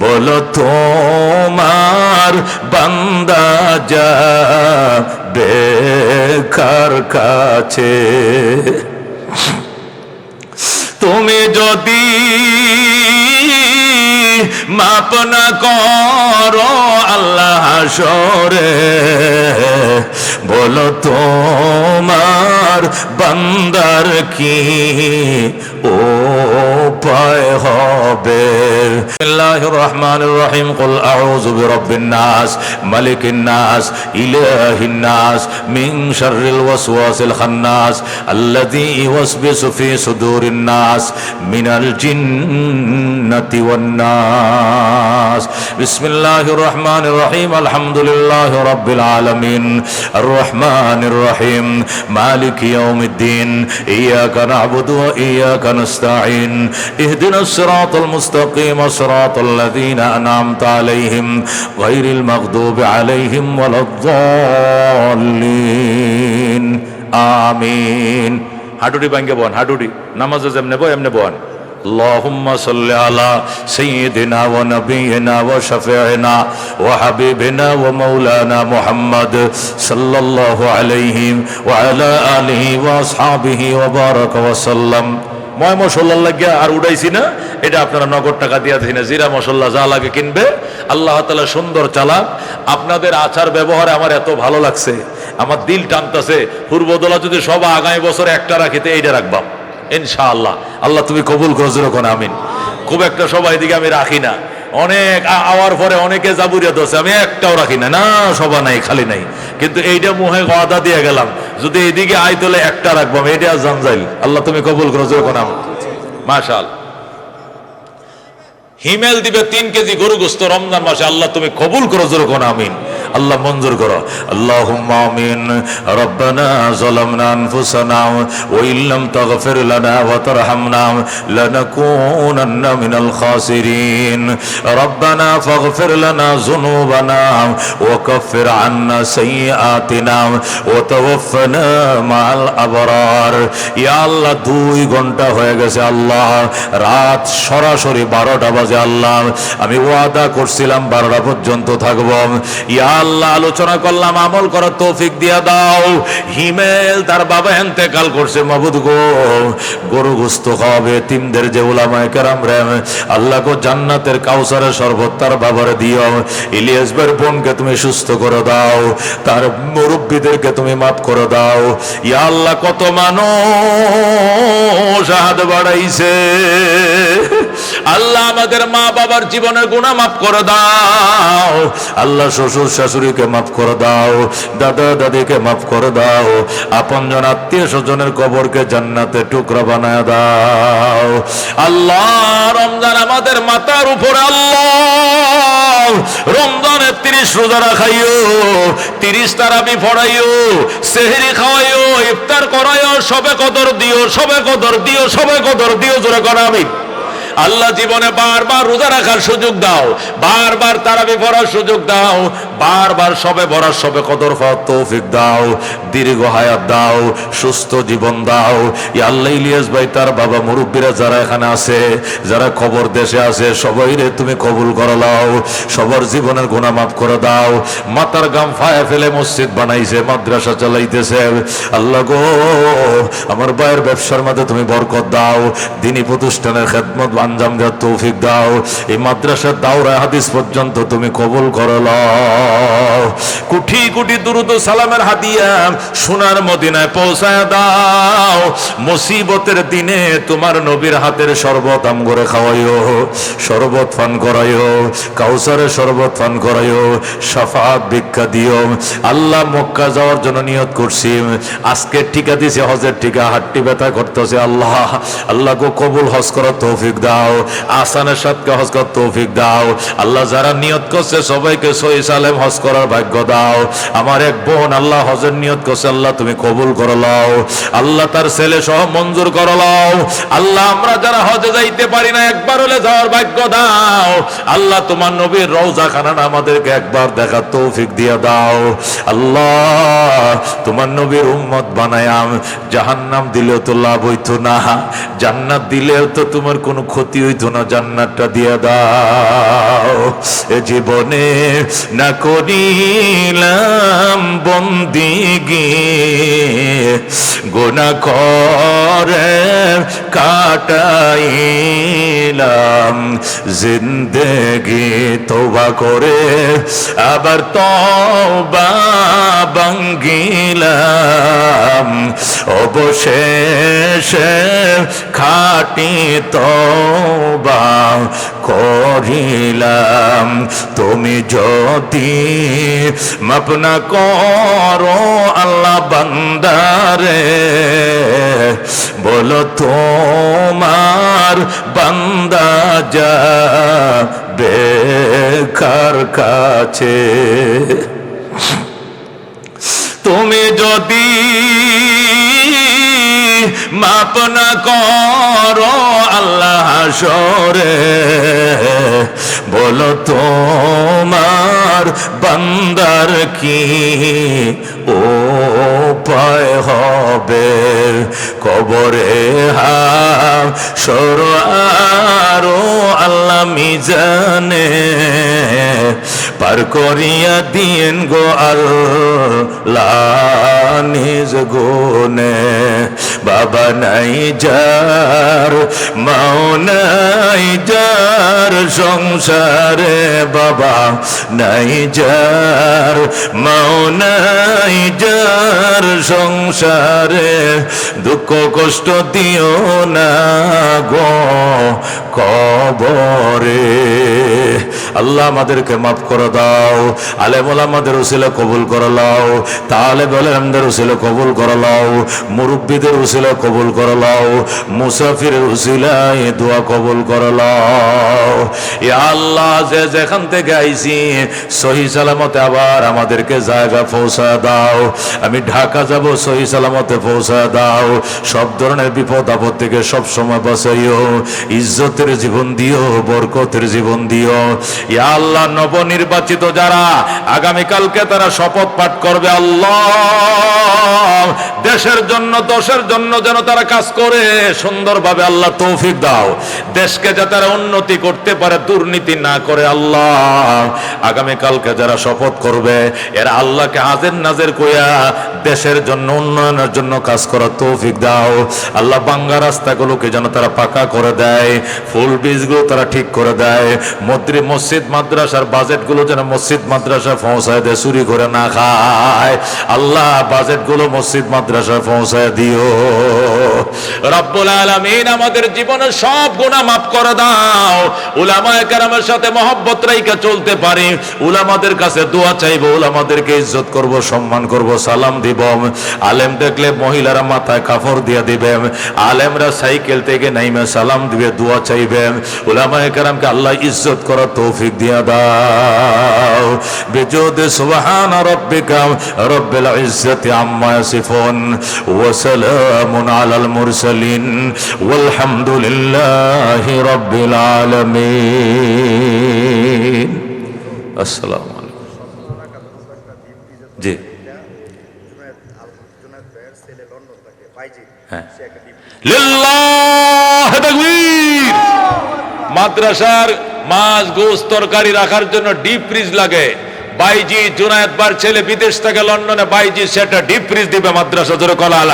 বলো তোমার বান্দা যা বেকার কাছে। তুমি যদি মাপ না করো আল্লাহ সরে বলো তোমার বান্দার কি ও পায় হবে রহমান রহিম। কুল আউযু বিরাব্বিন নাস, মালিকিন নাস, ইলাহিন নাস, মিন শাররিল ওয়াসওয়াসিল খান্নাস, আল্লাযী ইউসবিসু ফি সুদুরিন নাস, মিনাল জিন্নাতি ওয়ান নাস। বিসমিল্লাহির রহমানির রহিম। আলহামদুলিল্লাহি রাব্বিল আলামিন। আর الرحمن الرحيم مالك يوم الدين إياك نعبد وإياك نستعين اهدنا الصراط المستقيم صراط الذين أنعمت عليهم غير المغضوب عليهم ولا الضالين آمين হাডুডি ভাঙ্গে বন হাডুডি নামাজে যেমনে বো এমনে বন اللهم صل على سيدنا ونبينا وشفيعنا وحبيبنا ومولانا محمد صلى الله عليه وعلى آله وأصحابه وبارك وسلم ময় মশলা লাগিয়া আর উড়াইছি না এটা আপনারা নগদ টাকা দিয়া দিছি না জিরা মশলা যা লাগে কিনবে আল্লাহ তালা সুন্দর চালাক আপনাদের আচার ব্যবহারে আমার এত ভালো লাগছে আমার দিল টানতেছে পূর্বদলা যদি সব আগামী বছর একটা রাখিতে এইটা রাখবাম ইনশাআল্লাহ। আল্লাহ, তুমি কবুল করো যেরকম আমিন। খুব একটা সবাই দিকে আমি রাখি না। অনেক আওয়ার পরে অনেকে জাবুরিয়া দোষে আমি একটাও রাখি না। না সবা নাই, খালি নাই। কিন্তু এইটা মুহে ওয়াদা দিয়ে গেলাম। যদি এইদিকে আই তোলে একটা রাখব আমি। এটা জানজাইল। আল্লাহ, তুমি কবুল করো যেরকম আমি মাশাল। হিমেল দিবে তিন কেজি গরু গোস্ত রমজান মাসে। আল্লাহ, তুমি কবুল করো যেরকম আমিন। আল্লাহ মঞ্জুর করো। যালামনা আনফুসানা ওয়া ইল্লাম তাগফির লানা ওয়া তারহামনা লানাকুনান্না মিনাল খাসিরিন। রব্বানা ফাগফির লানা যুনুবানা ওয়া কাফির আন্না সাইয়্যাতিনা ওয়া তাওয়াফফানা মাআল আবরার। ইয়া আল্লাহ, দুই ঘণ্টা হয়ে গেছে আল্লাহ। রাত সরাসরি বারোটা বাজে আল্লাহ। আমি ওয়াদা করছিলাম বারোটা পর্যন্ত থাকব। ইয়া আল্লাহ আলোচনা করলাম, আমল করার তৌফিক দিয়া দাও। হিমেল তার বাবা এন্তেকাল করছে, মাবুদ গো, গরু গুস্ত খাওয়াবে তিমদের যে উলামায় কেরাম রেম আল্লাহ গো জান্নাতের কাউসারের শরবত তার বাবার দিও। ইলিয়াস ভাইয়ের বোনকে তুমি সুস্থ করে দাও, তার মুরব্বীদেরকে তুমি মাফ করে দাও। ইয়া আল্লাহ কত মানুষ হাত বাড়াইছে। আল্লাহ আমাদের মা বাবার জীবনের গুণা মাফ করে দাও। আল্লাহ শ্বশুর শাশুড়িকে মাফ করে দাও, দাদা দাদিকে মাফ করে দাও আপনজন আত্মীয় স্বজনের কবরকে জান্নাতে টুকরা বানায় দাও। আল্লাহ, রমজান আমাদের মাথার উপরে, আল্লাহ। রমজানের তিরিশ রোজা রাখাইও, তিরিশ তারাবি ফড়াইও সেহরি খাওয়াইও, ইফতার করাইও, সবে কদর দিও, সবে কদর দিও, সবে কদর দিও, জোরে করা আমি আল্লাহ জীবনে বারবার রোজা রাখার সুযোগ দাও, বারবার তারাবি পড়ার সুযোগ দাও, বারবার সবে ভরার সবে কদর তৌফিক দাও, দীর্ঘ হায়াত দাও, সুস্থ জীবন দাও। আল্লাহ ইলিয়াস ভাই, তার বাবা মুরব্বীরা যারা এখানে আছে, যারা খবর দেশে আছে, সবাই রে তুমি কবুল করে লাও সবার জীবনের গুণা মাফ করে দাও। মাতার গাম ফায়া ফেলে মসজিদ বানাইছে, মাদ্রাসা চালাইতেছে। আল্লাহ গো, আমার ভাইয়ের ব্যবসার মধ্যে তুমি বরকত দাও, দিনী প্রতিষ্ঠানের খেদমত আঞ্জাম দেওয়ার তৌফিক দাও। এই মাদ্রাসার দাওরা হাদিস পর্যন্ত তুমি কবুল করে লও। কুঠি কুটি দুরুদ সালামের হাদিয়া সোনার মদিনায় পৌঁছায় দাও। মুসিবতের দিনে তোমার নবীর হাতের শরবত আম করে খাওয়াইও, শরবত পান করাইও কাউসারে শরবত পান করাইও, সাফাত ভিক্ষা দিও। আল্লাহ মক্কা যাওয়ার জন্য নিয়ত করছি। আজকে টিকা দিছে, হজের টিকা হাট্টি ব্যথা করতেছে আল্লাহ। আল্লাহ কবুল হজ করার তৌফিক দাও। আসানের সাথে হজ করার তৌফিক দাও। আল্লাহ যারা নিয়ত করছে, সবাইকে সহি সালেম হজ করার ভাগ্য দাও। আমার এক বোন, আল্লাহ হজের নিয়ত করছে, আল্লাহ তুমি কবুল করে লও। আল্লাহ তার ছেলে সহ মঞ্জুর করে লও। আল্লাহ, আমরা যারা হজে যাইতে পারি না, একবার হলে যাওয়ার ভাগ্য দাও। আল্লাহ, তোমার নবীর রওজা খানান আমাদেরকে একবার দেখার তৌফিক দিয়ে দাও। আল্লাহ, তোমার নবীর উম্মত বানায়াম। জাহান্নাম দিলেও তো লাভ হইতো না। জান্নাত দিলেও তো তোমার কোনো ক্ষতি ক্ষতি হইতো না জান্নাতটা দিয়ে দাও। এ জীবনে না করিলাম বন্দিগি গুণা করে কাটাইলাম জিন্দেগি তোবা করে। আবার তবা ভাঙ্গিলাম। অবশেষে খাটি তবা করিলাম। তুমি যদি মাপনা করো আল্লাহ বান্দারে, বলো তোমার বান্দা যা বেকার কাছে। তুমি যদি মাপ না করো আল্লাহ হাসরে বলো তোমার বান্দার কি ও পায় হবে? কবরে হা সর আরও আল্লাহ মিজানে পার করিয়া দিন গো আল্লাহ নিজ গুনে বাবা নাই যার, মাও নাই যার, সংসারে বাবা নাই যার, মাও নাই যার, সংসারে দুঃখ কষ্ট দিও না গো কবরে। আল্লাহ আমাদেরকে মাফ করে দাও, আলেমুল আমাদের উসিলে কবুল করে লাও তাহলে বলে আমাদের উসিলে কবুল করে লাও, মুরব্বীদের উসিলে কবুল করে লাও মুসাফিরের উসিলায় দোয়া কবুল করে লাও আল্লাহ, যে যেখান থেকে আইছি, সহি সালামতে আবার আমাদেরকে জায়গা পৌঁছা দাও। আমি ঢাকা যাব, সহি সালামতে পৌঁছা দাও। সব ধরনের বিপদ আপদ থেকে সব সময় বাঁচাইও। ইজ্জতের জীবন দিও, বরকতের জীবন দিও। ইয়া আল্লাহ, নবনির্বাচিত যারা, আগামীকালকে তারা শপথ পাঠ করবে আল্লাহ। দেশের জন্য, দশের জন্য যেন তারা কাজ করে, সুন্দরভাবে আল্লাহ তৌফিক দাও। দেশকে যাতে তারা উন্নতি করতে পারে, দুর্নীতি না করে আল্লাহ। আগামীকালকে যারা শপথ করবে, এরা আল্লাহকে হাজের নাজের কইয়া দেশের জন্য, উন্নয়নের জন্য কাজ করার তৌফিক দাও। আল্লাহ বাঙ্গা রাস্তাগুলোকে যেন তারা পাকা করে দেয়, ফুল বীজগুলো তারা ঠিক করে দেয়। মদ্রি মসজিদ, মাদ্রাসার বাজেটগুলো যেন মসজিদ মাদ্রাসা পৌঁছায় দেয়, চুরি করে না খায়। আল্লাহ বাজেটগুলো মসজিদ, মাদ্রাসায় পৌঁছায় দিও। রব্বুল আলামিন আমাদের জীবনের সব গুনাহ মাফ করে দাও। উলামায়ে কেরামের সাথে মহব্বত রাইকা চলতে পারি। উলামাদের কাছে দোয়া চাইব, উলামাদেরকে ইজ্জত করব, সম্মান করব, সালাম দিব। আলেম দেখলে মহিলারা মাথায় কাপড় দিয়ে দিবে। আলেমরা সাইকেল থেকে নাইমে সালাম দিবে, দোয়া চাইবে। উলামায়ে কেরামকে আল্লাহ ইজ্জত করার তৌফিক দিয়া দাও। বেজোদে সুবহান রব্বিকা, রব্বিল ইজ্জতি আম্মা ইয়াসিফুন, ওয়া সালামুন على المرسلين والحمد لله رب العالمين. السلام হ্যাঁ। মাদ্রাসার মাছ গোস তরকারি রাখার জন্য ডিপ ফ্রিজ লাগে। বাইজি জুনায়দ ছেলে বিদেশ থেকে লন্ডনে বাইজি সেটা ডিপ ফ্রিজ দিবে মাদ্রাসা, জোরে কলা